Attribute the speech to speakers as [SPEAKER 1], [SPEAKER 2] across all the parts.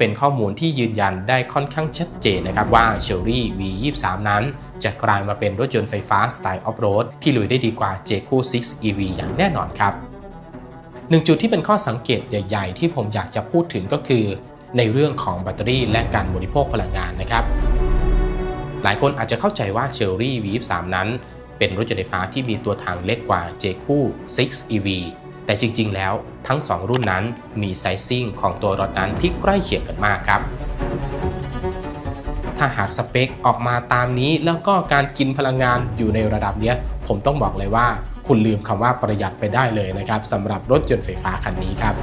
[SPEAKER 1] เป็นข้อมูลที่ยืนยันได้ค่อนข้างชัดเจนนะครับว่า Chery V23 นั้น จะกลายมาเป็นรถยนต์ไฟฟ้าสไตล์ออฟโรดที่ลุยได้ดีกว่า j 6 EV อย่างแน่นอนครับหนึ่งจุดที่เป็นข้อสังเกตใหญ่ๆ ที่ผมอยากจะพูดถึงก็คือ ในเรื่องของแบตเตอรี่และการบริโภคพลังงานนะครับ หลายคนอาจจะเข้าใจว่า Chery V23 นั้น เป็นรถยนต์ไฟฟ้าที่มีตัวทางเล็กกว่า j 6 EV แต่จริงๆ แล้วทั้ง 2 รุ่นนั้นมีไซซิ่งของตัวรถนั้นที่ใกล้เคียงกันมากครับถ้าหากสเปคออกมาตามนี้แล้วก็การกินพลังงานอยู่ในระดับเนี้ย ผมต้องบอกเลยว่า คุณลืมคำว่าประหยัดไปได้เลยนะครับสำหรับรถยนต์ไฟฟ้าคันนี้ครับ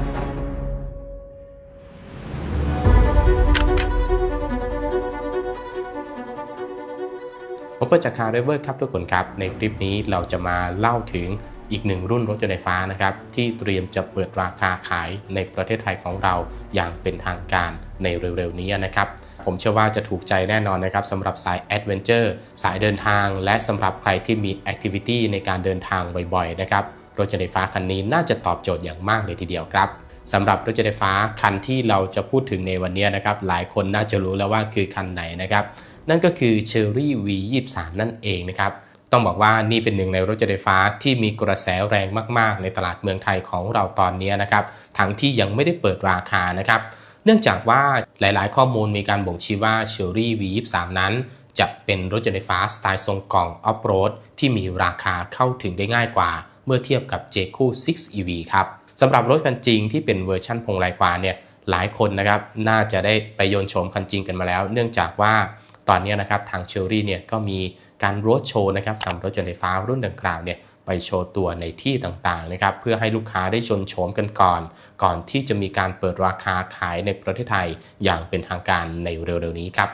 [SPEAKER 1] ผมเปิดจากคาร์เรเวอร์ครับทุกคนครับ ในคลิปนี้เราจะมาเล่าถึง อีกหนึ่งรุ่นรถยนต์ไฟฟ้านะครับที่เตรียมจะเปิดราคาขายในประเทศไทยของเราอย่างเป็นทางการในเร็วๆนี้นะครับผมเชื่อว่าจะถูกใจแน่นอนนะครับสำหรับสายแอดเวนเจอร์สายเดินทาง และสำหรับใครที่มีแอคทิวิตี้ในการเดินทางบ่อยๆนะครับรถยนต์ไฟฟ้าคันนี้น่าจะตอบโจทย์อย่างมากเลยทีเดียวครับสำหรับรถยนต์ไฟฟ้าคันที่เราจะพูดถึงในวันนี้นะครับหลายคนน่าจะรู้แล้วว่าคือคันไหนนะครับนั่นก็คือ Cherry V23 นั่นเองนะครับ ต้องบอกว่านี่เป็นหนึ่งในรถยนต์ไฟฟ้าที่มีกระแสแรงมาก ๆ ในตลาดเมืองไทยของเราตอนนี้นะครับ ทั้งที่ยังไม่ได้เปิดราคานะครับ เนื่องจากว่าหลายๆ ข้อมูลมีการบ่งชี้ว่า Cherry V23 นั้น จะเป็นรถยนต์ไฟฟ้าสไตล์ทรงกล่องออฟโรดที่มีราคาเข้าถึงได้ง่ายกว่า เมื่อเทียบกับ j 6 EV ครับสำหรับรถคันจริงที่เป็นเวอร์ชั่นพงไลกว่าเนี่ยหลายคนนะครับน่าจะได้ไปโยนโฉมคันจริงกันมาแล้ว เนื่องจากว่าตอนนี้นะครับทางเชอรี่เนี่ยก็มี การรถโชว์นะครับนำรถยนต์ไฟฟ้ารุ่นดังกล่าวเนี่ยไปโชว์ตัวในที่ต่างๆนะครับเพื่อให้ลูกค้าได้ชนโฉมกันก่อน ก่อนที่จะมีการเปิดราคาขายในประเทศไทยอย่างเป็นทางการในเร็วๆนี้ครับ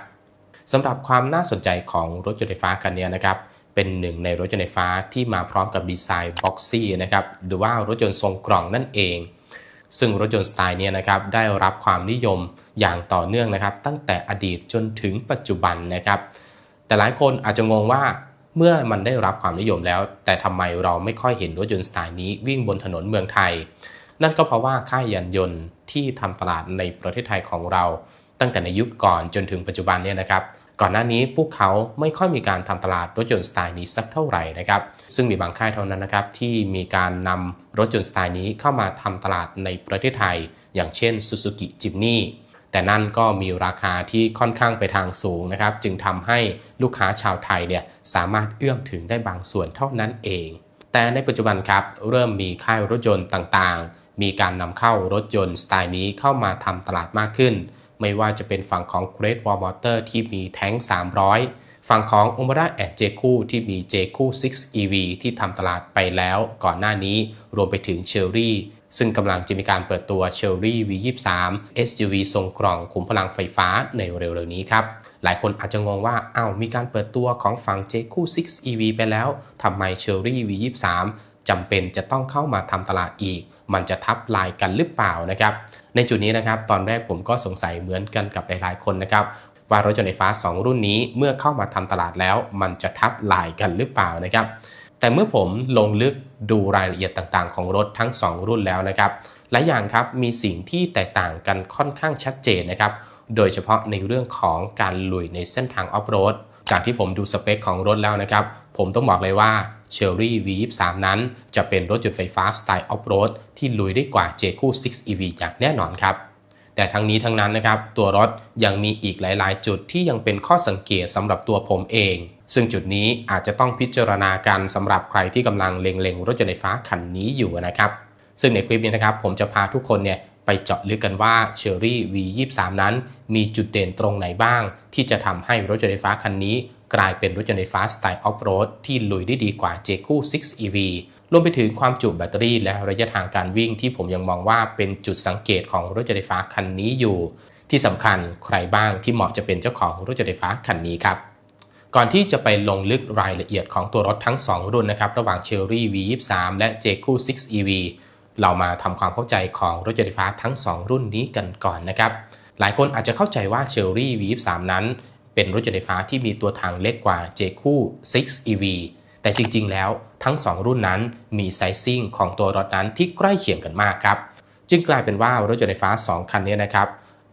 [SPEAKER 1] สำหรับความน่าสนใจของรถยนต์ไฟฟ้าคันนี้นะครับเป็นหนึ่งในรถยนต์ไฟฟ้าที่มาพร้อมกับดีไซน์บ็อกซี่นะครับหรือว่ารถยนต์ทรงกล่องนั่นเอง ซึ่งรถยนต์สไตล์นี้นะครับได้รับความนิยมอย่างต่อเนื่องนะครับ ตั้งแต่อดีตจนถึงปัจจุบันนะครับ แต่หลายคนอาจจะงงว่าเมื่อมันได้รับความนิยมแล้ว แต่ทำไมเราไม่ค่อยเห็นรถยนต์สไตล์นี้วิ่งบนถนนเมืองไทย นั่นก็เพราะว่าค่ายยานยนต์ที่ทำตลาดในประเทศไทยของเรา ตั้งแต่ในยุคก่อนจนถึงปัจจุบันเนี่ยนะครับ ก่อนหน้านี้พวกเขาไม่ค่อยมีการทำตลาดรถยนต์สไตล์นี้สักเท่าไหร่นะครับ ซึ่งมีบางค่ายเท่านั้นนะครับที่มีการนำรถยนต์สไตล์นี้เข้ามาทำตลาดในประเทศไทย อย่างเช่น Suzuki Jimny แต่นั่นก็มีราคาที่ค่อนข้างไปทางสูงนะครับ จึงทำให้ลูกค้าชาวไทยเนี่ยสามารถเอื้อมถึงได้บางส่วนเท่านั้นเอง แต่ในปัจจุบันครับเริ่มมีค่ายรถยนต์ต่างๆ มีการนำเข้ารถยนต์สไตล์นี้เข้ามาทำตลาดมากขึ้น ไม่ว่าจะเป็นฝั่งของ Great Wall Motor ที่มีแท้ง 300 ฝั่งของ o m a d a and j คู่ที่มี j คู่6 EV ที่ทำตลาดไปแล้วก่อนหน้านี้รวมไปถึง Cherry ซึ่งกำลังจะมีการเปิดตัว Cherry V23 SUV ทรงกล่องขุมพลังไฟฟ้าในเร็วๆนี้ครับ หลายคนอาจจะงงว่าอ้าวมีการเปิดตัวของฝั่ง j คู่6 EV ไปแล้วทำไม Cherry V23 จำเป็นจะต้องเข้ามาทำตลาดอีก มันจะทับลายกันหรือเปล่านะครับในจุดนี้นะครับตอนแรกผมก็สงสัยเหมือนกันกับหลายๆคนนะครับว่ารถยนต์ไฟฟ้า 2 รุ่นนี้เมื่อเข้ามาทำตลาดแล้ว มันจะทับลายกันหรือเปล่านะครับ แต่เมื่อผมลงลึกดูรายละเอียดต่างๆ ของรถทั้ง 2 รุ่นแล้วนะครับหลายอย่างครับมีสิ่งที่แตกต่างกันค่อนข้างชัดเจนนะครับโดยเฉพาะในเรื่องของการลุยในเส้นทางออฟโรดจากที่ผมดูสเปคของรถแล้วนะครับผมต้องบอกเลยว่า Cherry V23 นั้น จะเป็นรถยนต์ไฟฟ้าสไตล์ออฟโรดที่ลุยได้กว่า j คู่6 EV อย่างแน่นอนครับ แต่ทั้งนี้ทั้งนั้นนะครับ ตัวรถยังมีอีกหลาย ๆ จุดที่ยังเป็นข้อสังเกตสำหรับตัวผมเอง ซึ่งจุดนี้อาจจะต้องพิจารณากันสำหรับใครที่กำลังเล็งๆรถยนต์ไฟฟ้าคันนี้อยู่นะครับ ซึ่งในคลิปนี้นะครับผมจะพาทุกคนเนี่ยไปเจาะลึกกันว่า Cherry V23 นั้น มีจุดเด่นตรงไหนบ้าง ที่จะทำให้รถยนต์ไฟฟ้าคันนี้ กลายเป็นรถยนต์ไฟฟ้าสไตล์ออฟโรดที่ลุยได้ดีกว่า j คู่6 EV รวมไปถึงความจุแบตเตอรี่และระยะทางการวิ่งที่ผมยังมองว่าเป็นจุดสังเกตของรถยนต์ไฟฟ้าคันนี้อยู่ ที่สำคัญใครบ้างที่เหมาะจะเป็นเจ้าของรถยนต์ไฟฟ้าคันนี้ครับ ก่อนที่จะไปลงลึกรายละเอียดของตัวรถทั้ง 2 รุ่นนะครับ ระหว่าง Cherry V23 และ j คู่6 EV เรามาทำความเข้าใจของรถยนต์ไฟฟ้าทั้ง 2 รุ่นนี้กันก่อนนะครับ หลายคนอาจจะเข้าใจว่า Cherry V23 นั้น เป็นรถยนต์ไฟฟ้าที่มีตัวถังเล็กกว่า j คู่6 EV แต่จริง ๆ แล้วทั้ง 2 รุ่นนั้นมีไซซิ่งของตัวรถนั้นที่ใกล้เคียงกันมากครับ จึงกลายเป็นว่ารถยนต์ไฟฟ้า 2 คันนี้นะครับ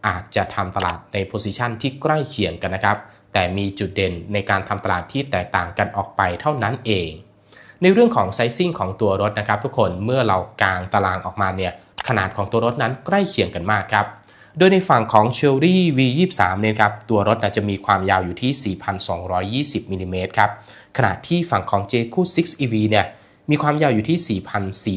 [SPEAKER 1] อาจจะทำตลาดในโพซิชันที่ใกล้เคียงกันนะครับ แต่มีจุดเด่นในการทำตลาดที่แตกต่างกันออกไปเท่านั้นเอง ในเรื่องของไซซิ่งของตัวรถนะครับ ทุกคนเมื่อเรากางตารางออกมาเนี่ยขนาดของตัวรถนั้นใกล้เคียงกันมากครับ โดยในฝั่งของ Cherry V23 เนี่ยครับตัวรถจะมีความยาวอยู่ที่ 4,220มิลลิเมตรครับขณะที่ฝั่งของ JQ 6 EV เนี่ยมีความยาวอยู่ที่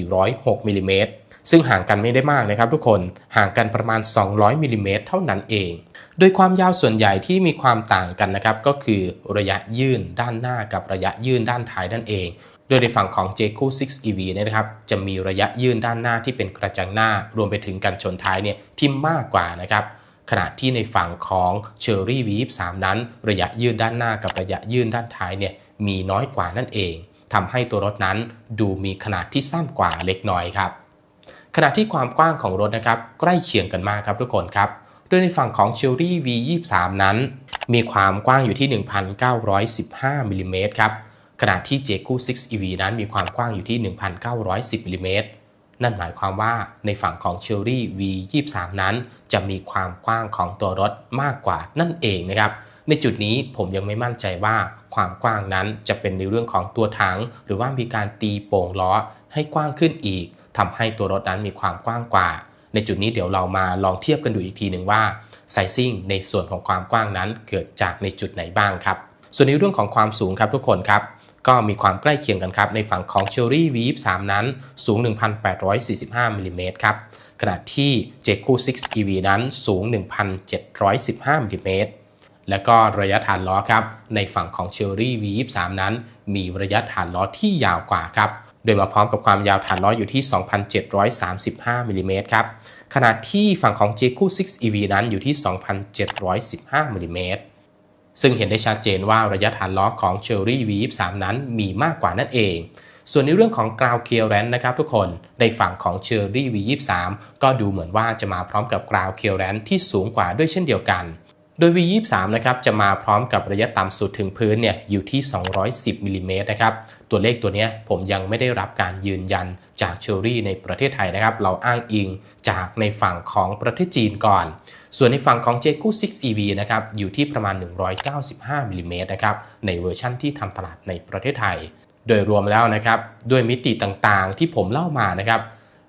[SPEAKER 1] 4,406มิลลิเมตร ซึ่งห่างกันไม่ได้มากนะครับทุกคนห่างกันประมาณ 200มิลลิเมตรเท่านั้นเอง โดยความยาวส่วนใหญ่ที่มีความต่างกันนะครับก็คือระยะยื่นด้านหน้ากับระยะยื่นด้านท้ายนั่นเอง โดยในฝั่งของ j q 6 EV เนยนะครับจะมีระยะยื่นด้านหน้าที่เป็นกระจังหน้ารวมไปถึงกันชนท้ายเนี่ยที่มากกว่านะครับขณะที่ในฝั่งของ Cherry V23 นั้น ระยะยื่นด้านหน้ากับระยะยื่นด้านท้ายเนี่ยมีน้อยกว่านั่นเองทำให้ตัวรถนั้นดูมีขนาดที่สั้นกว่าเล็กน้อยครับ ขณะที่ความกว้างของรถนะครับใกล้เคียงกันมากครับทุกคนครับโดยในฝั่งของ Cherry V23 นั้น มีความกว้างอยู่ที่ 1,915มิลลิเมตรครับขณะที่ j q 6 EV นั้นมีความกว้างอยู่ที่ 1,910มิลลิเมตรนั่นหมายความว่าในฝั่งของ Cherry V23 นั้น จะมีความกว้างของตัวรถมากกว่านั่นเองนะครับในจุดนี้ผมยังไม่มั่นใจว่าความกว้างนั้นจะเป็นในเรื่องของตัวถัง หรือว่ามีการตีโป่งล้อให้กว้างขึ้นอีก ทำให้ตัวรถนั้นมีความกว้างกว่า ในจุดนี้เดี๋ยวเรามาลองเทียบกันดูอีกทีหนึ่งว่าไซซิ่งในส่วนของความกว้างนั้นเกิดจากในจุดไหนบ้างครับ ส่วนในเรื่องของความสูงครับทุกคนครับ ก็มีความใกล้เคียงกันครับ ในฝั่งของ Cherry V23 นั้นสูง 1,845มิลลิเมตรครับ ขณะที่ j q 6 EV นั้นสูง 1,715มิลลิเมตรและก็ระยะฐานล้อครับ ในฝั่งของ Cherry V23 นั้น มีระยะฐานล้อที่ยาวกว่าครับ โดยมาพร้อมกับความยาวฐานล้ออยู่ที่ 2,735มิลลิเมตรครับ ขณะที่ฝั่งของ j q 6 EV นั้นอยู่ที่ 2,715มิลลิเมตร ซึ่งเห็นได้ชัดเจนว่าระยะฐานล้อของ Cherry V23 นั้นมีมากกว่านั่นเอง ส่วนในเรื่องของ ground clearance นะครับทุกคน ในฝั่งของ Cherry V23 ก็ดูเหมือนว่าจะมาพร้อมกับ ground clearance ที่สูงกว่าด้วยเช่นเดียวกันโดย V23 นะครับจะมาพร้อมกับระยะต่ำสุดถึงพื้นเนี่ยอยู่ที่ 210มิลลิเมตรนะครับ ตัวเลขตัวนี้ผมยังไม่ได้รับการยืนยันจากเชอรี่ในประเทศไทยนะครับ เราอ้างอิงจากในฝั่งของประเทศจีนก่อน ส่วนในฝั่งของ j q 6 EV นะครับ อยู่ที่ประมาณ 195มิลลิเมตรนะครับ ในเวอร์ชั่นที่ทำตลาดในประเทศไทย โดยรวมแล้วนะครับ ด้วยมิติต่างๆ ที่ผมเล่ามานะครับ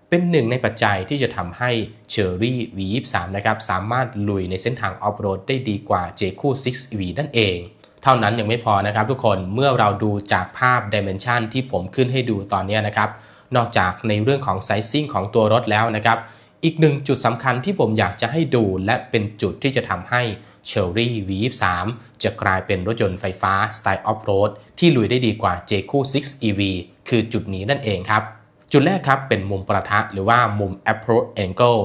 [SPEAKER 1] เป็นหนึ่งในปัจจัยที่จะทำให้ Cherry V23 นะครับสามารถลุยในเส้นทางออฟโรดได้ดีกว่า j q 6 EV นั่นเอง เท่านั้นยังไม่พอนะครับทุกคนเมื่อเราดูจากภาพ Dimension ที่ผมขึ้นให้ดูตอนนี้นะครับ นอกจากในเรื่องของไซซิ่งของตัวรถแล้วนะครับ อีกหนึ่งจุดสำคัญที่ผมอยากจะให้ดู และเป็นจุดที่จะทำให้ Cherry V23 จะกลายเป็นรถยนต์ไฟฟ้าสไตล์ออฟโรดที่ลุยได้ดีกว่า j q 6 EV คือจุดนี้นั่นเองครับ จุดแรกครับเป็นมุมประทะหรือว่ามุม approach angle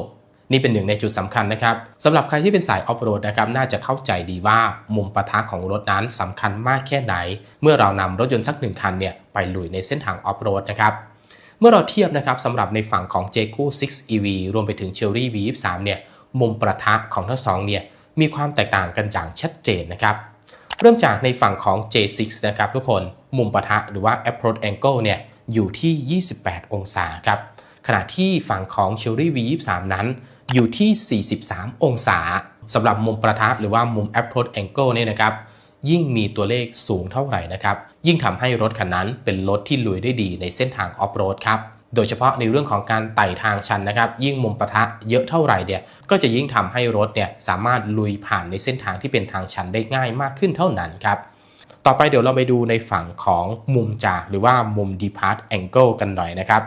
[SPEAKER 1] นี่เป็นหนึ่งในจุดสำคัญนะครับสำหรับใครที่เป็นสายออฟโรดนะครับน่าจะเข้าใจดีว่ามุมประทะของรถนั้นสำคัญมากแค่ไหน เมื่อเรานำรถยนต์สักหนึ่งคันเนี่ยไปลุยในเส้นทางออฟโรดนะครับเมื่อเราเทียบนะครับสำหรับในฝั่งของ j q 6 EV รวมไปถึง Cherry V23 เนี่ยมุมประทะของทั้งสองเนี่ยมีความแตกต่างกันอย่างชัดเจนนะครับเริ่มจากในฝั่งของ J6 นะครับทุกคนมุมปะทะหรือว่า approach angle เนี่ยอยู่ที่ 28 องศาครับขณะที่ฝั่งของ Cherry V23 นั้น อยู่ที่ 43 องศาสำหรับมุมประทะหรือว่ามุม approach angle เนี่ยนะครับ ยิ่งมีตัวเลขสูงเท่าไหร่นะครับ ยิ่งทำให้รถคันนั้นเป็นรถที่ลุยได้ดีในเส้นทางออฟโรดครับโดยเฉพาะในเรื่องของการไต่ทางชันนะครับ ยิ่งมุมปะทะเยอะเท่าไหร่เนี่ยก็จะยิ่งทำให้รถเนี่ยสามารถลุยผ่านในเส้นทางที่เป็นทางชันได้ง่ายมากขึ้นเท่านั้นครับ ต่อไปเดี๋ยวเราไปดูในฝั่งของมุมจากหรือว่ามุม depart angle กันหน่อยนะครับ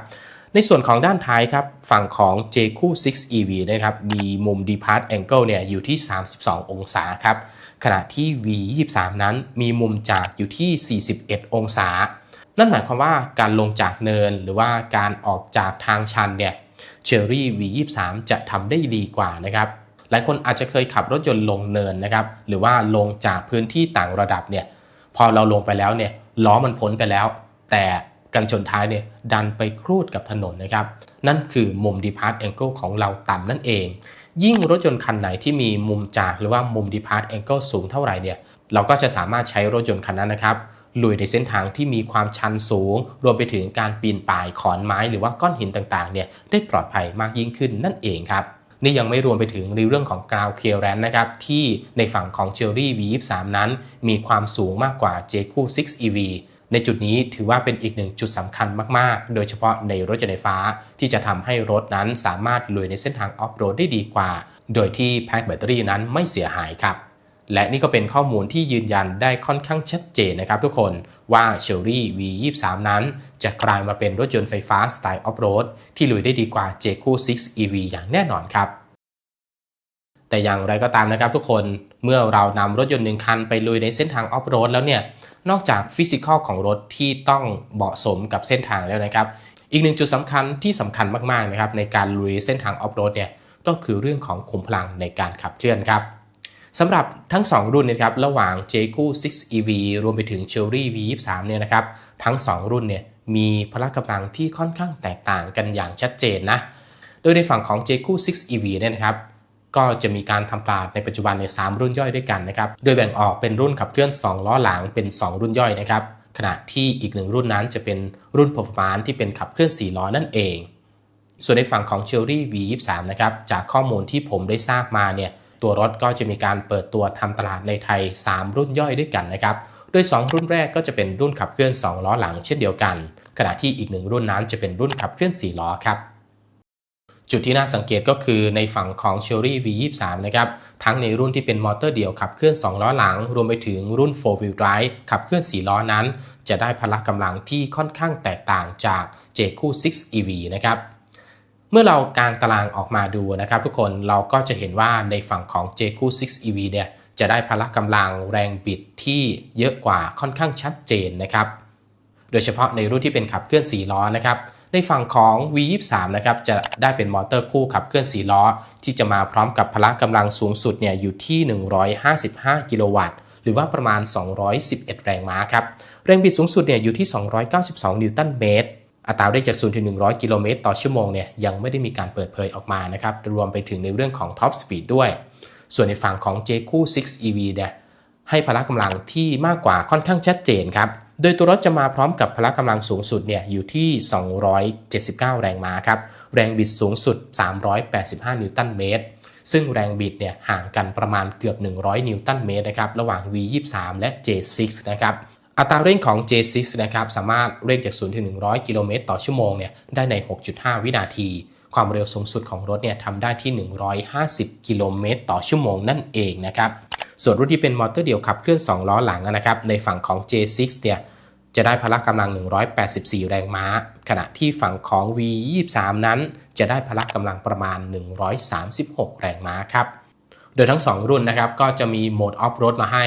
[SPEAKER 1] ในส่วนของด้านท้ายครับฝั่งของ j q 6 EV นะครับมีมุม depart angle เนี่ยอยู่ที่ 32 องศาครับขณะที่ V23 นั้นมีมุมจากอยู่ที่ 41 องศา นั่นหมายความว่าการลงจากเนินหรือว่าการออกจากทางชันเนี่ยเชอรี่ V23 จะทำได้ดีกว่านะครับหลายคนอาจจะเคยขับรถยนต์ลงเนินนะครับหรือว่าลงจากพื้นที่ต่างระดับเนี่ยพอเราลงไปแล้วเนี่ยล้อมันพ้นไปแล้ว แต่ กันชนท้ายเนี่ยดันไปครูดกับถนนนะครับ นั่นคือมุม depart angle ของเราต่ำนั่นเอง ยิ่งรถยนต์คันไหนที่มีมุมจากหรือว่ามุม depart angle สูงเท่าไหร่เนี่ยเราก็จะสามารถใช้รถยนต์คันนั้นนะครับลุยในเส้นทางที่มีความชันสูง รวมไปถึงการปีนป่ายขอนไม้หรือว่าก้อนหินต่างๆเนี่ยได้ปลอดภัยมากยิ่งขึ้นนั่นเองครับนี่ยังไม่รวมไปถึงในเรื่องของ ground clearance นะครับ ที่ในฝั่งของ Cherry V23 นั้น มีความสูงมากกว่า JQ 6 EV ในจุดนี้ถือว่าเป็นอีกหนึ่งจุดสำคัญมาก ๆ โดยเฉพาะในรถยนต์ไฟฟ้าที่จะทำให้รถนั้นสามารถลุยในเส้นทางออฟโรดได้ดีกว่า โดยที่แพ็คแบตเตอรี่นั้นไม่เสียหายครับ และนี่ก็เป็นข้อมูลที่ยืนยันได้ค่อนข้างชัดเจนนะครับทุกคนว่า Cherry V23 นั้น จะกลายมาเป็นรถยนต์ไฟฟ้าสไตล์ออฟโรดที่ลุยได้ดีกว่า JQ 6 EV อย่างแน่นอนครับแต่อย่างไรก็ตามนะครับทุกคน เมื่อเรานำรถยนต์หนึ่งคันไปลุยในเส้นทางออฟโรดแล้วเนี่ย นอกจากฟิสิกอลของรถที่ต้องเหมาะสมกับเส้นทางแล้วนะครับ อีกหนึ่งจุดสำคัญที่สำคัญมากๆนะครับในการลุยเส้นทางออฟโรดเนี่ยก็คือเรื่องของขุมพลังในการขับเคลื่อนครับสำหรับทั้ง 2 รุ่นนะครับระหว่าง j q 6 EV รวมไปถึง Chery V23 เนี่ยนะครับทั้ง 2 รุ่นเนี่ยมีพละกำลังที่ค่อนข้างแตกต่างกันอย่างชัดเจนนะ โดยในฝั่งของ j q 6 EV เนี่ยนะครับ ก็จะมีการทำตลาดในปัจจุบันใน 3 รุ่นย่อยด้วยกันนะครับ โดยแบ่งออกเป็นรุ่นขับเคลื่อน 2 ล้อหลังเป็น 2 รุ่นย่อยนะครับ ขณะที่อีกหนึ่งรุ่นนั้นจะเป็นรุ่น Performance ที่เป็นขับเคลื่อน 4 ล้อนั่นเอง ส่วนในฝั่งของ Chery V23 นะครับ จากข้อมูลที่ผมได้ทราบมาเนี่ย ตัวรถก็จะมีการเปิดตัวทำตลาดในไทย 3 รุ่นย่อยด้วยกันนะครับ โดย 2 รุ่นแรกก็จะเป็นรุ่นขับเคลื่อน 2 ล้อหลังเช่นเดียวกัน ขณะที่อีกหนึ่งรุ่นนั้นจะเป็นรุ่นขับเคลื่อน 4 ล้อครับ จุดที่น่าสังเกตก็คือในฝั่งของ Cherry V23 นะครับ ทั้งในรุ่นที่เป็นมอเตอร์เดี่ยวขับเคลื่อน 2 ล้อหลัง รวมไปถึงรุ่น 4 wheel drive ขับเคลื่อน 4 ล้อนั้น จะได้พละกำลังที่ค่อนข้างแตกต่างจาก j q 6 EV นะครับ เมื่อเรากางตารางออกมาดูนะครับ ทุกคนเราก็จะเห็นว่าในฝั่งของ j q 6 EV เนี่ยจะได้พละกำลังแรงบิดที่เยอะกว่าค่อนข้างชัดเจนนะครับ โดยเฉพาะในรุ่นที่เป็นขับเคลื่อน 4 ล้อนะครับ ในฝั่งของ V23 นะครับจะได้เป็นมอเตอร์คู่ขับเคลื่อน4ล้อ ที่จะมาพร้อมกับพละกำลังสูงสุดเนี่ยอยู่ที่ 155 กิโลวัตต์ หรือว่าประมาณ 211 แรงม้าครับแรงบิดสูงสุดเนี่ยอยู่ที่ 292 นิวตันเมตรอัตราเร่งจาก0ถึง 100 กิโลเมตรต่อชั่วโมงเนี่ยยังไม่ได้มีการเปิดเผยออกมานะครับรวมไปถึงในเรื่องของท็อปสปีดด้วย ส่วนในฝั่งของ j q 6 EV เนี่ยให้พละกำลังที่มากกว่าค่อนข้างชัดเจนครับ โดยตัวรถจะมาพร้อมกับพละกำลังสูงสุดเนี่ยอยู่ที่ 279 แรงม้าครับ แรงบิดสูงสุด 385 นิวตันเมตร ซึ่งแรงบิดเนี่ยห่างกันประมาณเกือบ 100 นิวตันเมตรนะครับระหว่าง V23 และ J6 นะครับอัตราเร่งของ J6 นะครับสามารถเร่งจาก0ถึง100 กิโลเมตรต่อชั่วโมงเนี่ยได้ใน 6.5 วินาที ความเร็วสูงสุดของรถเนี่ยทำได้ที่ 150 กิโลเมตรต่อชั่วโมงนั่นเองนะครับ ส่วนรุ่นที่เป็นมอเตอร์เดี่ยวขับเคลื่อน 2 ล้อหลังนะครับในฝั่งของ J6 เนี่ยจะได้พละกำลัง 184 แรงม้า ขณะที่ฝั่งของ V23 นั้น จะได้พละกำลังประมาณ 136 แรงม้าครับ โดยทั้ง 2 รุ่นนะครับก็จะมีโหมดออฟโรดมาให้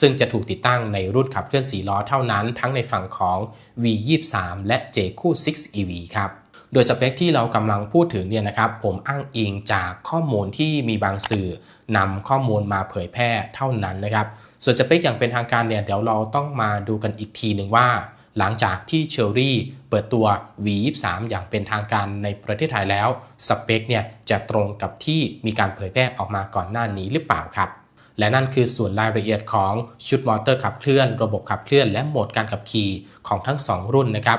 [SPEAKER 1] ซึ่งจะถูกติดตั้งในรุ่นขับเคลื่อน 4 ล้อเท่านั้น ทั้งในฝั่งของ V23 และ j q 6 EV ครับ โดยสเปคที่เรากำลังพูดถึงเนี่ยนะครับผมอ้างอิงจากข้อมูลที่มีบางสื่อนำข้อมูลมาเผยแพร่เท่านั้นนะครับ ส่วนสเปคอย่างเป็นทางการเนี่ยเดี๋ยวเราต้องมาดูกันอีกทีหนึ่งว่า หลังจากที่เชอรี่เปิดตัว V23 อย่างเป็นทางการในประเทศไทยแล้วสเปคเนี่ยจะตรงกับที่มีการเผยแพร่ออกมาก่อนหน้านี้หรือเปล่าครับและนั่นคือส่วนรายละเอียดของชุดมอเตอร์ขับเคลื่อน ระบบขับเคลื่อน และโหมดการขับขี่ของทั้ง 2 รุ่นนะครับ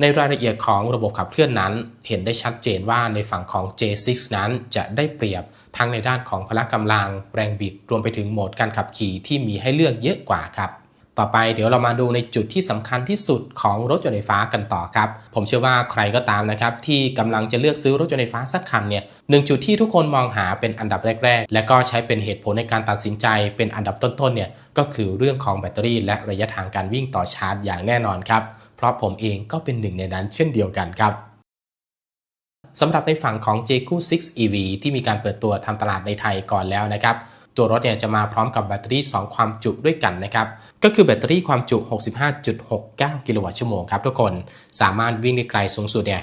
[SPEAKER 1] ในรายละเอียดของระบบขับเคลื่อนนั้น เห็นได้ชัดเจนว่าในฝั่งของ J6 นั้นจะได้เปรียบทั้งในด้านของพละกำลัง แรงบิด รวมไปถึงโหมดการขับขี่ที่มีให้เลือกเยอะกว่าครับ ต่อไปเดี๋ยวเรามาดูในจุดที่สำคัญที่สุดของรถยนต์ไฟฟ้ากันต่อครับ ผมเชื่อว่าใครก็ตามนะครับ ที่กำลังจะเลือกซื้อรถยนต์ไฟฟ้าสักคันเนี่ยหนึ่งจุดที่ทุกคนมองหาเป็นอันดับแรก ๆ และก็ใช้เป็นเหตุผลในการตัดสินใจ เป็นอันดับต้นๆเนี่ยก็คือเรื่องของแบตเตอรี่ และระยะทางการวิ่งต่อชาร์จอย่างแน่นอนครับ เพราะผมเองก็เป็นหนึ่งในนั้นเช่นเดียวกันครับสำหรับในฝั่งของ j q 6 EV ที่มีการเปิดตัวทำตลาดในไทยก่อนแล้วนะครับ ตัวรถเนี่ยจะมาพร้อมกับแบตเตอรี่ 2 ความจุด้วยกันนะครับ ก็คือแบตเตอรี่ความจุ 65.69 กิโลวัตต์ชั่วโมงครับทุกคน สามารถวิ่งได้ไกลสูงสุดเนี่ย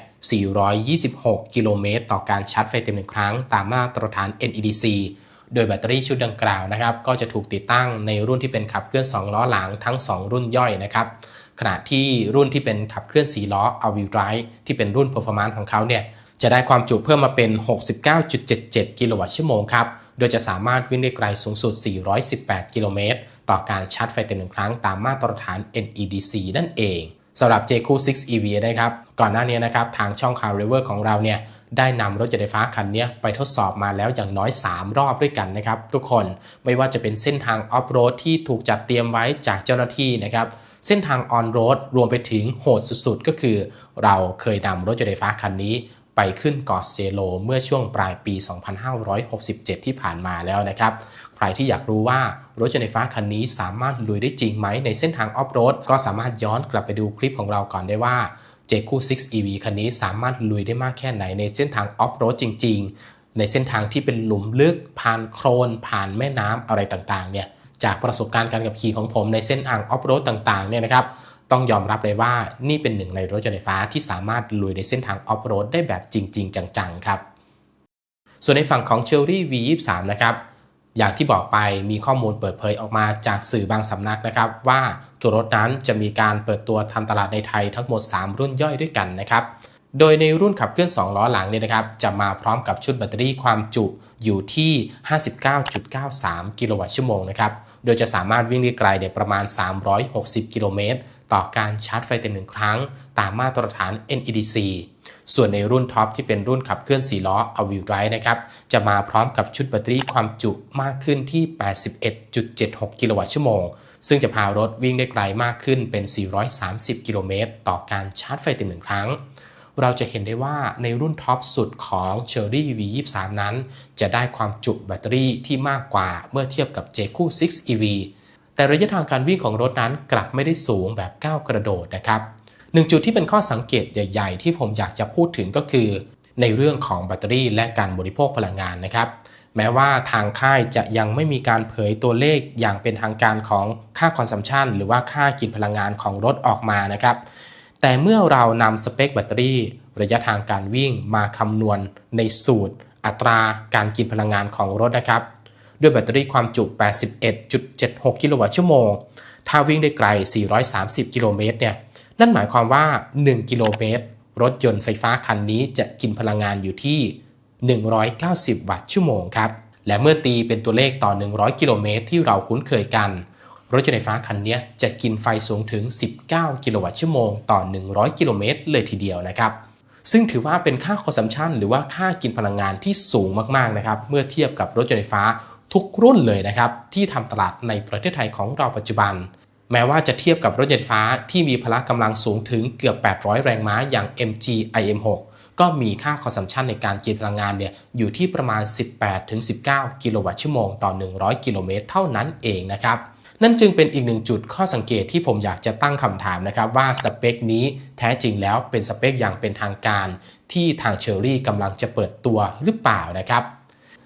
[SPEAKER 1] 426 กิโลเมตร ต่อการชาร์จไฟเต็มหนึ่งครั้ง ตามมาตรฐาน NEDC โดยแบตเตอรี่ชุดดังกล่าวนะครับ ก็จะถูกติดตั้งในรุ่นที่เป็นขับเคลื่อน 2 ล้อหลังทั้ง 2 รุ่นย่อยนะครับ ขณะที่รุ่นที่เป็นขับเคลื่อน4ล้อ All Wheel Drive ที่เป็นรุ่น Performance ของเขาเนี่ยจะได้ความจุเพิ่มมาเป็น 69.77 กิโลวัตต์ชั่วโมงครับ โดยจะสามารถวิ่งได้ไกลสูงสุด 418 กิโลเมตร ต่อการชาร์จไฟเต็มหนึ่งครั้งตามมาตรฐาน NEDC นั่นเองสำหรับ j q 6 EV นะครับ ก่อนหน้านี้นะครับ ทางช่องข่าว r e v e r ของเราเนี่ย ได้นำรถยนต์ไฟฟ้าคันนี้ไปทดสอบมาแล้วอย่างน้อย 3 รอบด้วยกันนะครับ ทุกคนไม่ว่าจะเป็นเส้นทางออฟโรดที่ถูกจัดเตรียมไว้จากเจ้าหน้าที่นะครับ เส้นทางออนโรดรวมไปถึงโหดสุดๆ ก็คือ เราเคยนำรถยนต์ไฟฟ้าคันนี้ไปขึ้นเกาะเซโล เมื่อช่วงปลายปี 2567 ที่ผ่านมาแล้วนะครับ ใครที่อยากรู้ว่ารถยนต์ไฟฟ้าคันนี้สามารถลุยได้จริงไหมในเส้นทางออฟโรดก็สามารถย้อนกลับไปดูคลิปของเราก่อนได้ว่า j คู6 EV คันนี้สามารถลุยได้มากแค่ไหนในเส้นทางออฟโรดจริง ๆ ในเส้นทางที่เป็นหลุมลึกผ่านโครนผ่านแม่น้ำอะไรต่างๆเนี่ย จากประสบการณ์การขับขี่ของผมในเส้นทางออฟโรดต่างๆเนี่ยนะครับต้องยอมรับเลยว่านี่เป็นหนึ่งในรถยนต์ไฟฟ้าที่สามารถลุยในเส้นทางออฟโรดได้แบบจริง ๆ จัง ๆ ครับ ส่วนในฝั่งของ Cherry V23 นะครับอย่างที่บอกไปมีข้อมูลเปิดเผยออกมาจากสื่อบางสำนักนะครับ ว่าตัวรถนั้นจะมีการเปิดตัวทำตลาดในไทยทั้งหมด 3 รุ่นย่อยด้วยกันนะครับ โดยในรุ่นขับเคลื่อน 2 ล้อหลังเนี่ยนะครับ จะมาพร้อมกับชุดแบตเตอรี่ความจุอยู่ที่ 59.93 กิโลวัตต์ชั่วโมงนะครับ โดยจะสามารถวิ่งได้ไกลเนี่ยประมาณ 360 กิโลเมตร ต่อการชาร์จไฟเต็มหนึ่งครั้ง ตามมาตรฐาน NEDC ส่วนในรุ่นท็อปที่เป็นรุ่นขับเคลื่อน 4 ล้อ All Wheel Drive นะครับ จะมาพร้อมกับชุดแบตเตอรี่ความจุมากขึ้นที่ 81.76 กิโลวัตต์ชั่วโมง ซึ่งจะพารถวิ่งได้ไกลมากขึ้นเป็น 430 กิโลเมตร ต่อการชาร์จไฟเต็มหนึ่งครั้ง เราจะเห็นได้ว่าในรุ่นท็อปสุดของ Cherry V23 นั้น จะได้ความจุแบตเตอรี่ที่มากกว่าเมื่อเทียบกับ j คู6 EV แต่ระยะทางการวิ่งของรถนั้นกลับไม่ได้สูงแบบก้าวกระโดดนะครับหนึ่งจุดที่เป็นข้อสังเกตใหญ่ ๆ ที่ผมอยากจะพูดถึงก็คือ ในเรื่องของแบตเตอรี่และการบริโภคพลังงานนะครับแม้ว่าทางค่ายจะยังไม่มีการเผยตัวเลขอย่างเป็นทางการของค่าคอนซัมชันหรือว่าค่ากินพลังงานของรถออกมานะครับ แต่เมื่อเรานำสเปคแบตเตอรี่ระยะทางการวิ่งมาคำนวณในสูตร อัตราการกินพลังงานของรถนะครับ ด้วยแบตเตอรี่ความจุ 81.76 กิโลวัตต์ชั่วโมง ถ้าวิ่งได้ไกล 430 กิโลเมตรเนี่ย นั่นหมายความว่า 1 กิโลเมตร รถยนต์ไฟฟ้าคันนี้จะกินพลังงานอยู่ที่ 190 วัตต์ชั่วโมงครับ และเมื่อตีเป็นตัวเลขต่อ 100 กิโลเมตรที่เราคุ้นเคยกัน รถยนต์ไฟฟ้าคันนี้จะกินไฟสูงถึง 19 กิโลวัตต์ชั่วโมงต่อ 100 กิโลเมตรเลยทีเดียวนะครับ ซึ่งถือว่าเป็นค่าคอนซัมชันหรือว่าค่ากินพลังงานที่สูงมากๆนะครับ เมื่อเทียบกับรถยนต์ไฟฟ้าทุกรุ่นเลยนะครับ ที่ทำตลาดในประเทศไทยของเราปัจจุบัน แม้ว่าจะเทียบกับรถยนต์ไฟฟ้าที่มีพละกำลังสูงถึงเกือบ 800 แรงม้าอย่าง MG IM6 ก็มีค่าคอนซัมชันในการกินพลังงานเนี่ยอยู่ที่ประมาณ 18-19 กิโลวัตต์ชั่วโมงต่อ 100 กิโลเมตรเท่านั้นเองนะครับ นั่นจึงเป็นอีกหนึ่งจุดข้อสังเกตที่ผมอยากจะตั้งคำถามนะครับว่าสเปคนี้แท้จริงแล้วเป็นสเปคอย่างเป็นทางการ ที่ทางเชอรี่กำลังจะเปิดตัวหรือเปล่านะครับ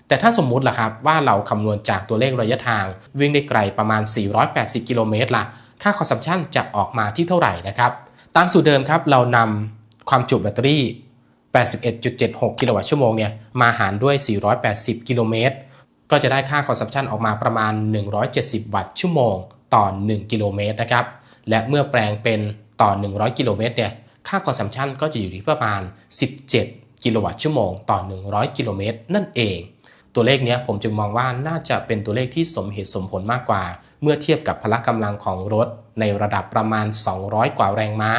[SPEAKER 1] แต่ถ้าสมมุติล่ะครับว่าเราคำนวณจากตัวเลขระยะทาง วิ่งได้ไกลประมาณ 480 กิโลเมตรล่ะ ค่าคอนซัมชันจะออกมาที่เท่าไหร่นะครับ ตามสูตรเดิมครับเรานำความจุแบตเตอรี่ 81.76 กิโลวัตต์ชั่วโมงเนี่ยมาหารด้วย 480 กิโลเมตร ก็จะได้ค่าคอนซัมชันออกมาประมาณ 170 วัตต์ชั่วโมง ต่อ 1 กิโลเมตรนะครับ และเมื่อแปลงเป็นต่อ 100 กิโลเมตรเนี่ย ค่าคอนซัมชันก็จะอยู่ที่ประมาณ 17 กิโลวัตต์ชั่วโมง ต่อ 100 กิโลเมตรนั่นเอง ตัวเลขเนี้ยผมจึงมองว่าน่าจะเป็นตัวเลขที่สมเหตุสมผลมากกว่า เมื่อเทียบกับพละกำลังของรถ ในระดับประมาณ 200 กว่าแรงม้า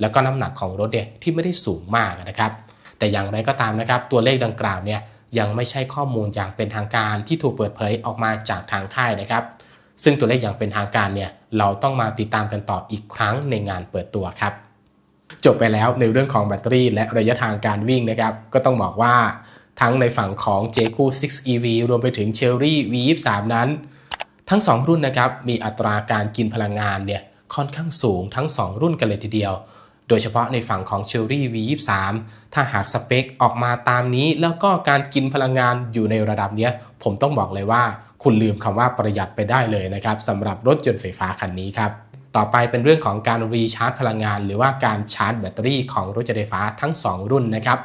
[SPEAKER 1] แล้วก็น้ำหนักของรถเนี่ยที่ไม่ได้สูงมากนะครับ แต่อย่างไรก็ตามนะครับ ตัวเลขดังกล่าวเนี่ย ยังไม่ใช่ข้อมูลอย่างเป็นทางการที่ถูกเปิดเผยออกมาจากทางค่ายนะครับ ซึ่งตัวเลขอย่างเป็นทางการเนี่ยเราต้องมาติดตามกันต่ออีกครั้งในงานเปิดตัวครับ จบไปแล้วในเรื่องของแบตเตอรี่และระยะทางการวิ่งนะครับ ก็ต้องบอกว่าทั้งในฝั่งของ j คู6 EV รวมไปถึง Cherry V23 นั้น ทั้ง 2 รุ่นนะครับมีอัตราการกินพลังงานเนี่ยค่อนข้างสูงทั้ง 2 รุ่นกันเลยทีเดียว โดยเฉพาะในฝั่งของ Cherry V23 ถ้าหากสเปคออกมาตามนี้แล้วก็การกินพลังงานอยู่ในระดับเนี้ยผมต้องบอกเลยว่า คุณลืมคำว่าประหยัดไปได้เลยนะครับสำหรับรถยนต์ไฟฟ้าคันนี้ครับต่อไปเป็นเรื่องของการรีชาร์จพลังงาน หรือว่าการชาร์จแบตเตอรี่ของรถยนต์ไฟฟ้าทั้ง 2 รุ่นนะครับ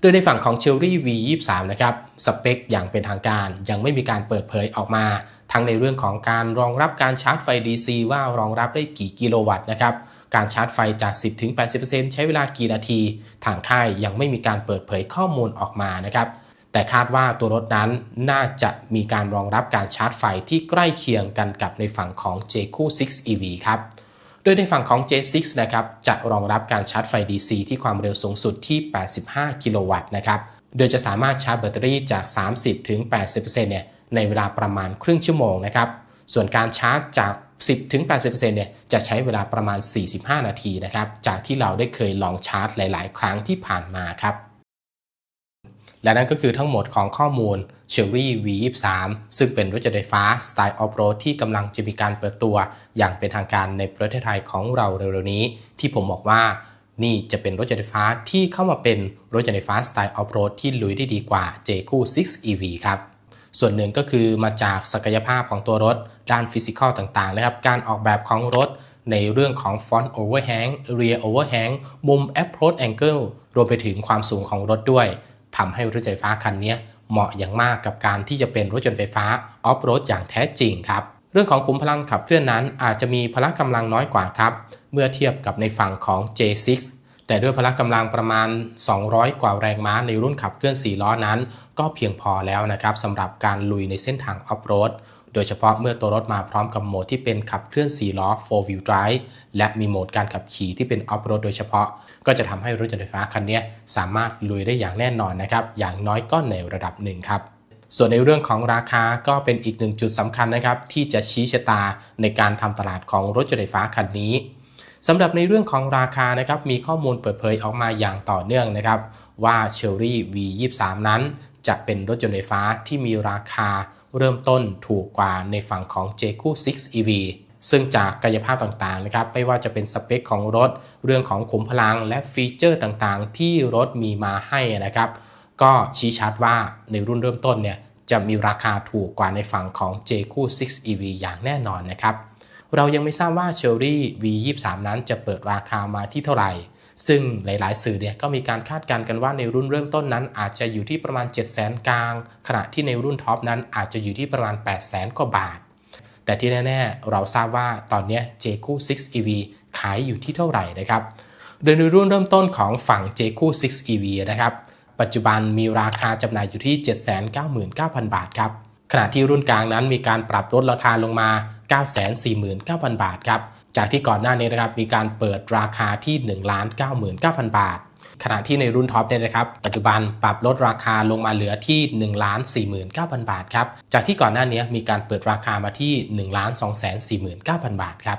[SPEAKER 1] โดยในฝั่งของ Cherry V23 นะครับสเปคอย่างเป็นทางการยังไม่มีการเปิดเผยออกมา ทั้งในเรื่องของการรองรับการชาร์จไฟ DC ว่ารองรับได้กี่กิโลวัตต์นะครับ การชาร์จไฟจาก 10ถึง80%ใช้เวลากี่นาที ทางค่ายยังไม่มีการเปิดเผยข้อมูลออกมานะครับ แต่คาดว่าตัวรถนั้นน่าจะมีการรองรับการชาร์จไฟที่ใกล้เคียงกันกับในฝั่งของ j คู6 EV ครับโดยในฝั่งของ J6 นะครับ จะรองรับการชาร์จไฟ DC ที่ความเร็วสูงสุดที่ 85 กิโลวัตต์นะครับ โดยจะสามารถชาร์จแบตเตอรี่จาก 30ถึง80%เนี่ย ในเวลาประมาณครึ่งชั่วโมงนะครับ ส่วนการชาร์จจาก 10 ถึง 80%เนี่ยจะใช้เวลาประมาณ 45 นาทีนะครับ จากที่เราได้เคยลองชาร์จหลาย ๆ ครั้งที่ผ่านมาครับ และนั่นก็คือทั้งหมดของข้อมูล Chery V23 ซึ่งเป็นรถยนต์ไฟฟ้าสไตล์ออฟโรดที่กำลังจะมีการเปิดตัวอย่างเป็นทางการในประเทศไทยของเราเร็วๆนี้ ที่ผมบอกว่านี่จะเป็นรถยนต์ไฟฟ้าที่เข้ามาเป็นรถยนต์ไฟฟ้าสไตล์ออฟโรดที่ลุยได้ดีกว่า j q 6 EV ครับ ส่วนหนึ่งก็คือมาจากศักยภาพของตัวรถด้านฟิสิกอลต่างๆนะครับ การออกแบบของรถในเรื่องของ front overhang rear overhang มุม approach angle รวมไปถึงความสูงของรถด้วยทำให้รถไฟฟ้าคันนี้เหมาะอย่างมากกับการที่จะเป็นรถยนต์ไฟฟ้าออฟโรดอย่างแท้จริงครับ เรื่องของขุมพลังขับเคลื่อนนั้นอาจจะมีพละกำลังน้อยกว่าครับ เมื่อเทียบกับในฝั่งของ J6 แต่ด้วยพละกำลังประมาณ 200 กว่าแรงม้าในรุ่นขับเคลื่อน 4 ล้อนั้น ก็เพียงพอแล้วนะครับสำหรับการลุยในเส้นทางออฟโรดโดยเฉพาะเมื่อตัวรถมาพร้อมกับโหมดที่เป็นขับเคลื่อน 4 ล้อ 4 wheel drive และมีโหมดการขับขี่ที่เป็นออฟโรดโดยเฉพาะ ก็จะทำให้รถยนต์ไฟฟ้าคันนี้สามารถลุยได้อย่างแน่นอนนะครับอย่างน้อยก็ในระดับหนึ่งครับส่วนในเรื่องของราคาก็เป็นอีกหนึ่งจุดสำคัญนะครับที่จะชี้ชะตาในการทำตลาดของรถยนต์ไฟฟ้าคันนี้ สำหรับในเรื่องของราคานะครับมีข้อมูลเปิดเผยออกมาอย่างต่อเนื่องนะครับ ว่า Cherry V23 นั้นจะเป็นรถยนต์ไฟฟ้าที่มีราคาเริ่มต้นถูกกว่าในฝั่งของ j q 6 EV ซึ่งจากกายภาพต่างๆนะครับไม่ว่าจะเป็นสเปคของรถ เรื่องของขุมพลังและฟีเจอร์ต่างๆ ที่รถมีมาให้นะครับ ก็ชี้ชัดว่าในรุ่นเริ่มต้นเนี่ยจะมีราคาถูกกว่าในฝั่งของ j q 6 EV อย่างแน่นอนนะครับ เรายังไม่ทราบว่า Cherry V23 นั้นจะเปิดราคามาที่เท่าไหร่ ซึ่งหลายๆ สื่อเนี่ยก็มีการคาดการณ์กันว่าในรุ่นเริ่มต้นนั้นอาจจะอยู่ที่ประมาณ7 0 0 0 0 กลาง ขณะที่ในรุ่นท็อปนั้นอาจจะอยู่ที่ประมาณ 8 0 0 0 0 กว่าบาท แต่ที่แน่ ๆ เราทราบว่าตอนนี้ j q 6 EV ขายอยู่ที่เท่าไหร่นะครับโดยในรุ่นเริ่มต้นของฝั่ง j q 6 EV นะครับ ปัจจุบันมีราคาจำหน่ายอยู่ที่ 799,000 บาทครับ ขณะที่รุ่นกลางนั้นมีการปรับลดราคาลงมา 949,000 บาทครับ จากที่ก่อนหน้านี้นะครับมีการเปิดราคาที่ 1,99,000 บาท ขณะที่ในรุ่นท็อปเนี่ยนะครับ ปัจจุบันปรับลดราคาลงมาเหลือที่ 1,49,000 บาทครับ จากที่ก่อนหน้านี้มีการเปิดราคามาที่ 1,249,000บาทครับ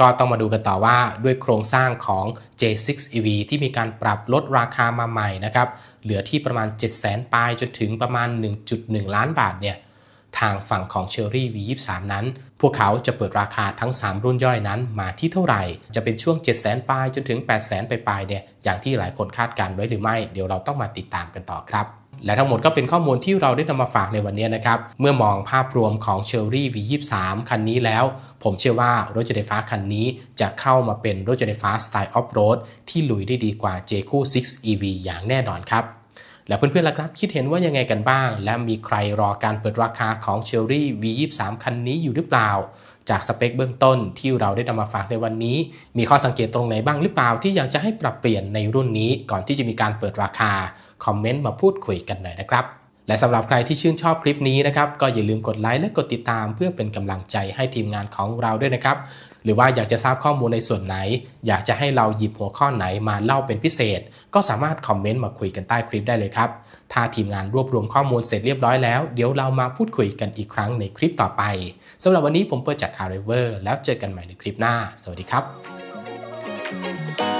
[SPEAKER 1] ก็ต้องมาดูกันต่อว่าด้วยโครงสร้างของ J6 EV ที่มีการปรับลดราคามาใหม่นะครับ เหลือที่ประมาณ 700,000ปลายจนถึงประมาณ 1.1 ล้านบาทเนี่ย ทางฝั่งของ Cherry V23 นั้น พวกเขาจะเปิดราคาทั้ง 3 รุ่นย่อยนั้นมาที่เท่าไหร่ จะเป็นช่วง 700,000ปลายจนถึง 800,000 ปลายเนี่ยอย่างที่หลายคนคาดการไว้หรือไม่ เดี๋ยวเราต้องมาติดตามกันต่อครับและทั้งหมดก็เป็นข้อมูลที่เราได้นำมาฝากในวันนี้นะครับ เมื่อมองภาพรวมของ Cherry V23 คันนี้แล้ว ผมเชื่อว่ารถยนต์ไฟฟ้าคันนี้จะเข้ามาเป็นรถยนต์ไฟฟ้าสไตล์ออฟโรดที่ลุยได้ดีกว่า j q 6 EV อย่างแน่นอนครับ แล้วเพื่อนๆล่ะครับ คิดเห็นว่ายังไงกันบ้าง และมีใครรอการเปิดราคาของ Cherry V23 คันนี้อยู่หรือเปล่า จากสเปคเบื้องต้นที่เราได้นำมาฝากในวันนี้ มีข้อสังเกตตรงไหนบ้างหรือเปล่า ที่อยากจะให้ปรับเปลี่ยนในรุ่นนี้ ก่อนที่จะมีการเปิดราคาคอมเมนต์มาพูดคุยกันหน่อยนะครับและสำหรับใครที่ชื่นชอบคลิปนี้นะครับ ก็อย่าลืมกดไลค์และกดติดตามเพื่อเป็นกำลังใจให้ทีมงานของเราด้วยนะครับ หรือว่าอยากจะทราบข้อมูลในส่วนไหน อยากจะให้เราหยิบหัวข้อไหนมาเล่าเป็นพิเศษ ก็สามารถคอมเมนต์มาคุยกันใต้คลิปได้เลยครับ ถ้าทีมงานรวบรวมข้อมูลเสร็จเรียบร้อยแล้ว เดี๋ยวเรามาพูดคุยกันอีกครั้งในคลิปต่อไปสำหรับวันนี้ผมเปิดจากคาร์เรเวอร์แล้วเจอกันใหม่ในคลิปหน้า สวัสดีครับ